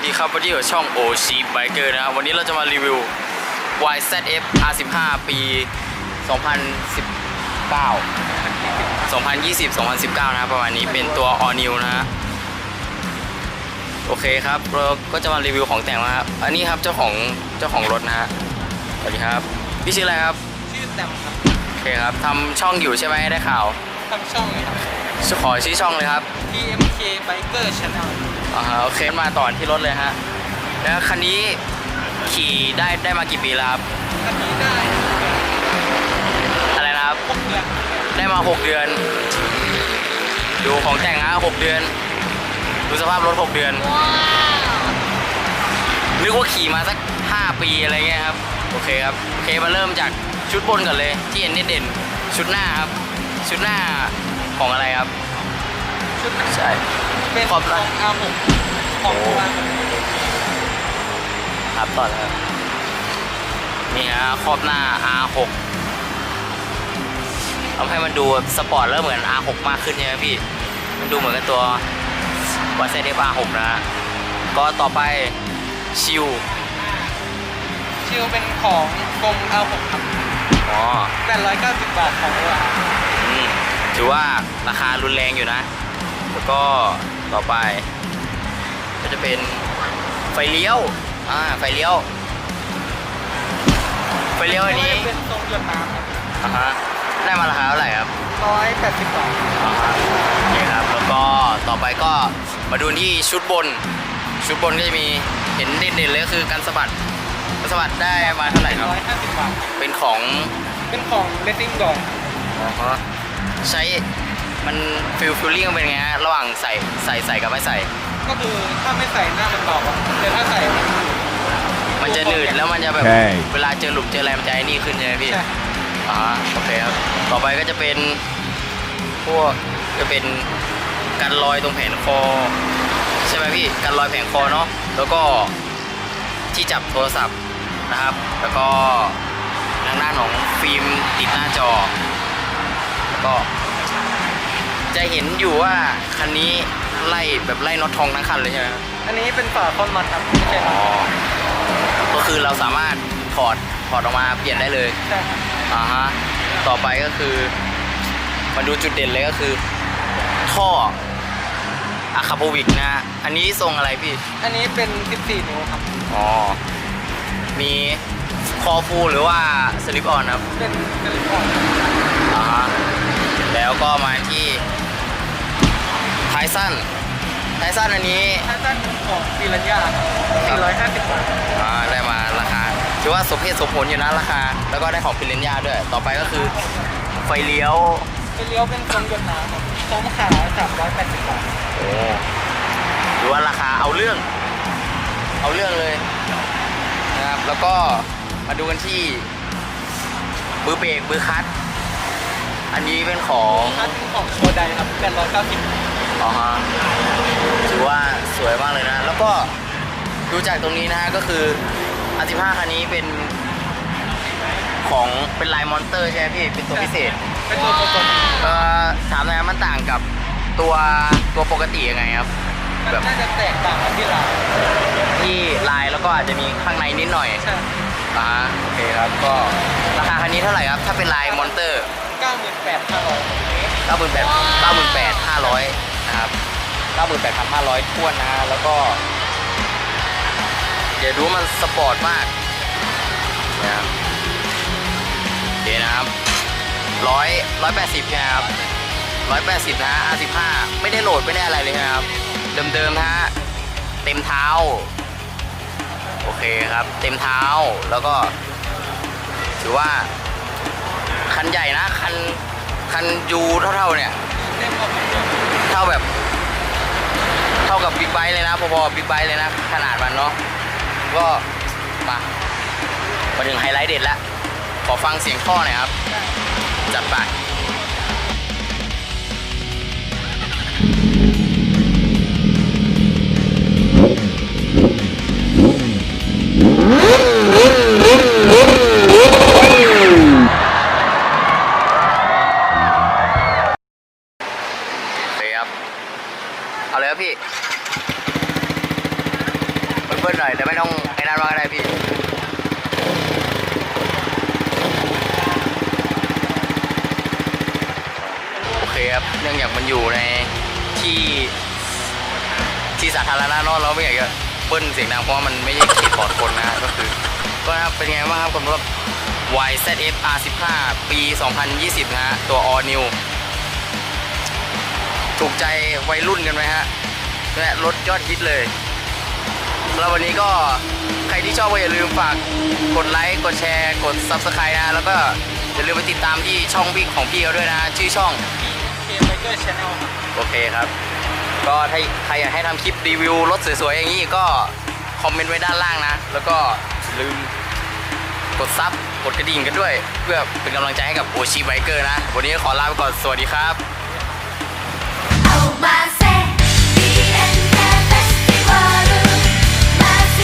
เฮ้ยโยสวัสดีครับวันนี้อยู่ช่อง o c Biker นะครับวันนี้เราจะมารีวิว YZF R15 ปี 2019 2020 2019 นะครับประมาณนี้เป็นตัว All New นะฮะโอเคครับเราก็จะมารีวิวของแต่งนะครับอันนี้ครับเจ้าของเจ้าของรถนะฮะสวัสดีครับพี่ชื่ออะไรครับชื่อแตมครับโอเคครับทำช่องอยู่ใช่ไหมได้ข่าวทำช่องเลยครับขอชื่อช่องเลยครับ TMK Biker Channel อ่าฮะโอเคมาต่อที่รถเลยฮะ แล้วคันนี้ขี่ได้ได้มากี่ปีแล้วครับอันนี้ได้อะไรนะครับพวกเดือนได้มา 6 เดือน ดูของแต่งฮะ6เดือน ดูสภาพรถ 6 เดือน นึกว่าขี่มาสัก 5 ปีอะไรเงี้ยครับ โอเคครับ โอเคมาเริ่มจากชุดบนก่อนเลย ที่เห็นเด่นๆชุดหน้าครับ ชุดหน้าของอะไรครับ ชุดนั้นใช่ เป็นขขออบงละ R6 ของตัวครับต่อเลยครับนี่ฮะครอบหน้า R6 ทำให้มันดูสปอร์ตแล้วเหมือน R6 มากขึ้นใช่ไหมพี่ มันดูเหมือนกับตัว y z f R6 นะฮะก็ต่อไปชิวชิลเป็นของกรม R6 ครับอ๋อ890 บาทของตัวอืมถือว่าราคารุนแรงอยู่นะ แล้วก็ ต่อไป ก็จะเป็นไฟเลี้ยว อ่า ไฟเลี้ยว ไฟเลี้ยวอันนี้เป็นทรงหยดน้ำครับอ่าฮะ ได้มาราคาเท่าไหร่ครับ180บาทอ่าฮะโอเคครับ แล้วก็ต่อไปก็มาดูที่ชุดบน ชุดบนก็จะมีเห็นเด่นๆเลยก็คือการสะบัดการสะบัดได้มาเท่าไหร่ครับ150บาท เป็นของ เป็นของ Racing Dog อ๋อฮะใช้ มันฟิลฟิลลิ่งเป็นไงฮะระหว่างใส่ใส่ใส่กับไม่ใส่ ก็คือถ้าไม่ใส่หน้ามันดอกอะแต่ถ้าใส่มันจะหนืดแล้วมันจะแบบใช่เวลาเจอหลุมเจออะไรมันจะไอ้นี่ขึ้นใช่ไหมพี่ ใช่อ่าโอเคครับ ต่อไปก็จะเป็นพวกจะเป็นกันรอยตรงแผงคอ ใช่ไหมพี่กันรอยแผงคอเนาะแล้วก็ที่จับโทรศัพท์นะครับ แล้วก็ทางด้านของฟิล์มติดหน้าจอ แล้วก็ จะเห็นอยู่ว่าคันนี้ไล่แบบไล่น็อตทองทั้งคันเลยใช่ไหมครับอันนี้เป็นฝาคอนมัดครับไม่ใช่คอ๋รัอบก็คือเราสามารถถอดถอดออกมาเปลี่ยนได้เลยใช่ครับอ่าฮะต่อไปก็คือมาดูจุดเด่นเลยก็คือ ท่ออะคาโบวิกนะฮะอันนี้ทรงอะไรพี่ อันนี้เป็น 14 นิ้วครับ อ๋อ มีคอฟูหรือว่าสลิปออนครับ เป็นกระลิบออนอ่าฮะแล้วก็มาที่ท้ายสั้นท้ายสั้นอันนี้ถ้าด้านของฟิลันยาครับ450 บาท อ่าได้มาราคาถือว่าสมเหตุสมผลอยู่นะราคา แล้วก็ได้ของพิเรนยาด้วย ต่อไปก็คือไฟเลี้ยวไปเลี้ยวเป็นทรงหยดน้ำครับทรงขา380 บาท โอ้ถือว่าราคาเอาเรื่อง เอาเรื่องเลยนะครับแล้วก็มาดูกันที่มือเบรกมือคลัตช์อันนี้เป็นของถ้าเป็นของโชไดครับ890 อ๋อฮะถือว่าสวยมากเลยนะ แล้วก็ดูจากตรงนี้นะฮะก็คืออาติภาคันนี้เป็นของเป็นลายมอนเตอร์ใช่ไหมพี่ เป็นตัวพิเศษเป็นตัวโปรโตเอ่อถามหน่อยครับมันต่างกับตัวตัวปกติยังไงครับ มันแบบน่าจะแตกต่างกันที่ลายที่ลายแล้วก็อาจจะมีข้างในนิดหน่อยใช่อ่าโอเคครับก็ราคาคันนี้เท่าไหร่ครับ ถ้าเป็นลายมอนเตอร์ 98,500เก้าหมื่ นะครับเก้าหมื่นแปดพันห้าร้อยท้วนนะฮะแล้วก็เดี๋ยวดูมันสปอร์ตมากนะครับโอเคนะครับร้อยร้อยแปดสิบนะครับร้อยแปดสิบนะฮะสิบห้าไม่ได้โหลดไม่ได้อะไรเลยครับ เดิมๆนะฮะเต็มเท้า โอเคครับ เต็มเท้าแล้วก็ถือว่า คันใหญ่นะ คัน คันยูเท่าๆเนี่ย เท่าแบบ เท่ากับบิ๊กไบค์เลยนะพอๆบิ๊กไบค์เลยนะ ขนาดมันเนาะก็มามาถึงไฮไลท์เด็ดละขอฟังเสียงท่อหน่อยครับ จัดไป ครับ เอาเลยครับพี่เบิ้ลหน่อยแต่ไม่ต้องไอ้นั่นมากก็ได้พี่โอเคครับเนื่องจากมันอยู่ในที่ที่สาธารณะนอะเราไม่อยากจะเบิ้ลเสียงดังเพราะว่ามันไม่ใช่เขตปลอดคนนะก็คือก็นะครับเป็นไงบ้างครับสำหรับ YZF R15 ปี 2020 นะฮะตัว All New ถูกใจวัยรุ่นกันไหมฮะและรถยอดฮิตเลยแล้ววันนี้ก็ใครที่ชอบก็อย่าลืมฝากกดไลค์กดแชร์กด Subscribe นะ แล้วก็อย่าลืมไปติดตามที่ช่องพี่ของพี่เขาด้วยนะ ชื่อช่องเคไบเกอร์ชาแนลครับโอเคครับ ก็ถ้าใครอยากให้ทำคลิปรีวิวรถสวยๆ อย่างนี้ก็คอมเมนต์ไว้ด้านล่างนะ แล้วก็อย่าลืมกดซับกดกระดิ่งกันด้วย เพื่อเป็นกำลังใจให้กับโอชิไบเกอร์นะ วันนี้ขอลาไปก่อนสวัสดีครับ